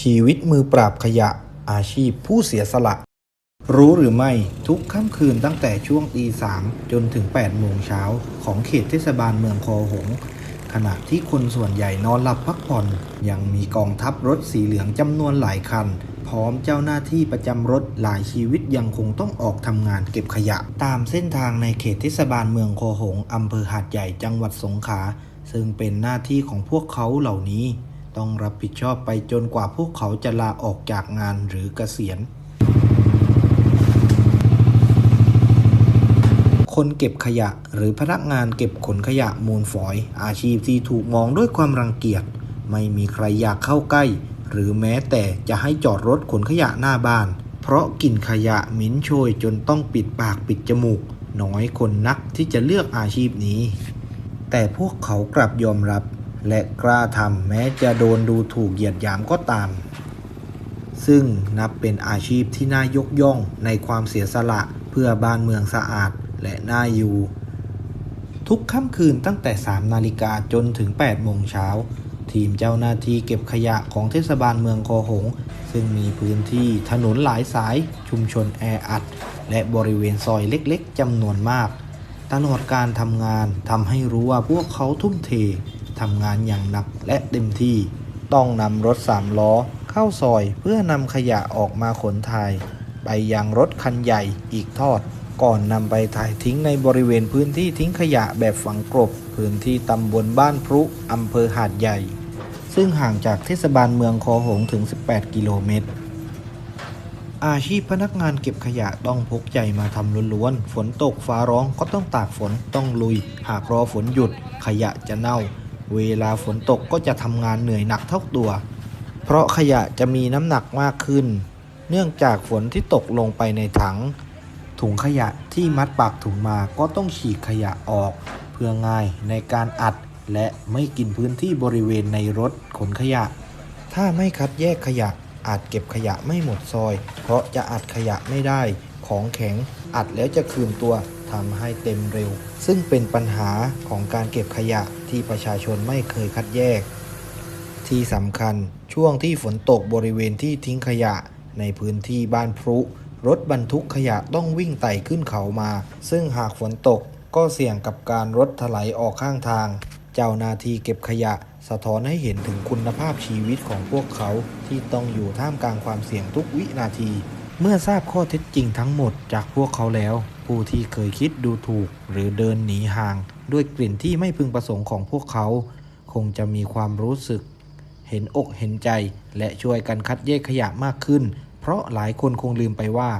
ชีวิตมือปราบขยะ อาชีพผู้เสียสละ รู้หรือไม่ทุกค่ำคืนตั้งแต่ช่วงตีสามจนถึง8โมงเช้าของเขตเทศบาลเมืองคอหง ขณะที่คนส่วนใหญ่นอนหลับพักผ่อน ยังมีกองทัพรถสีเหลืองจำนวนหลายคัน พร้อมเจ้าหน้าที่ประจำรถหลายชีวิตยังคงต้องออกทำงานเก็บขยะ ตามเส้นทางในเขตเทศบาลเมืองคอหงอำเภอหาดใหญ่จังหวัดสงขลาซึ่งเป็นหน้าที่ของพวกเขาเหล่านี้ ต้องรับผิดชอบไปจนกว่าพวกเขาจะลาออกจากงานหรือเกษียณ คนเก็บขยะหรือพนักงานเก็บขนขยะมูลฝอย อาชีพที่ถูกมองด้วยความรังเกียจ ไม่มีใครอยากเข้าใกล้ หรือแม้แต่จะให้จอดรถขนขยะหน้าบ้าน เพราะกลิ่นขยะหม็นโชยจนต้องปิดปากปิดจมูก น้อยคนนักที่จะเลือกอาชีพนี้ แต่พวกเขากลับยอมรับ และกล้าทำแม้จะโดนดูถูกเหยียดหยามก็ตาม ซึ่งนับเป็นอาชีพที่น่ายกย่องในความเสียสละเพื่อบ้านเมืองสะอาดและน่าอยู่ ทุกค่ำคืนตั้งแต่ 3 นาฬิกาจนถึง 8 โมงเช้า ทีมเจ้าหน้าที่เก็บขยะของเทศบาลเมืองคอหง ซึ่งมีพื้นที่ถนนหลายสาย ชุมชนแออัด และบริเวณซอยเล็กๆจำนวนมาก ตลอดการทำงานทำให้รู้ว่าพวกเขาทุ่มเท ทำงานอย่างหนักและเต็มที่ ต้องนำรถสามล้อเข้าซอยเพื่อนำขยะออกมาขนถ่าย ไปยังรถคันใหญ่อีกทอด ก่อนนำไปถ่ายทิ้งในบริเวณพื้นที่ทิ้งขยะแบบฝังกลบ พื้นที่ตำบลบ้านพรุอำเภอหาดใหญ่ ซึ่งห่างจากเทศบาลเมืองคอหงถึง 18 กิโลเมตรอาชีพพนักงานเก็บขยะต้องพกใจมาทำล้วนๆ ฝนตกฟ้าร้องก็ต้องตากฝนต้องลุย หากรอฝนหยุดขยะจะเน่า เวลาฝนตกก็จะทำงานเหนื่อยหนักเท่าตัว เพราะขยะจะมีน้ำหนักมากขึ้น เนื่องจากฝนที่ตกลงไปในถัง ถุงขยะที่มัดปากถุงมาก็ต้องฉีกขยะออก เพื่อง่ายในการอัดและไม่กินพื้นที่บริเวณในรถขนขยะ ถ้าไม่คัดแยกขยะอาจเก็บขยะไม่หมดซอย เพราะจะอัดขยะไม่ได้ของแข็งอัดแล้วจะคืนตัว ทำให้เต็มเร็ว ซึ่งเป็นปัญหาของการเก็บขยะที่ประชาชนไม่เคยคัดแยก ที่สำคัญช่วงที่ฝนตกบริเวณที่ทิ้งขยะในพื้นที่บ้านพรุรถบรรทุกขยะต้องวิ่งไต่ขึ้นเขามา ซึ่งหากฝนตกก็เสี่ยงกับการรถถลายออกข้างทาง เจ้าหน้าที่เก็บขยะ สะท้อนให้เห็นถึงคุณภาพชีวิตของพวกเขาที่ต้องอยู่ท่ามกลางความเสี่ยงทุกวินาที เมื่อทราบข้อเท็จจริงทั้งหมดจากพวกเขาแล้ว ผู้ที่เคยคิดดูถูก หรือเดินหนีห่าง ด้วยกลิ่นที่ไม่พึงประสงค์ของพวกเขา คงจะมีความรู้สึก เห็นอกเห็นใจ และช่วยกันคัดแยกขยะมากขึ้น เพราะหลายคนคงลืมไปว่า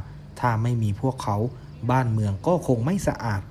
ถ้าไม่มีพวกเขา บ้านเมืองก็คงไม่สะอาด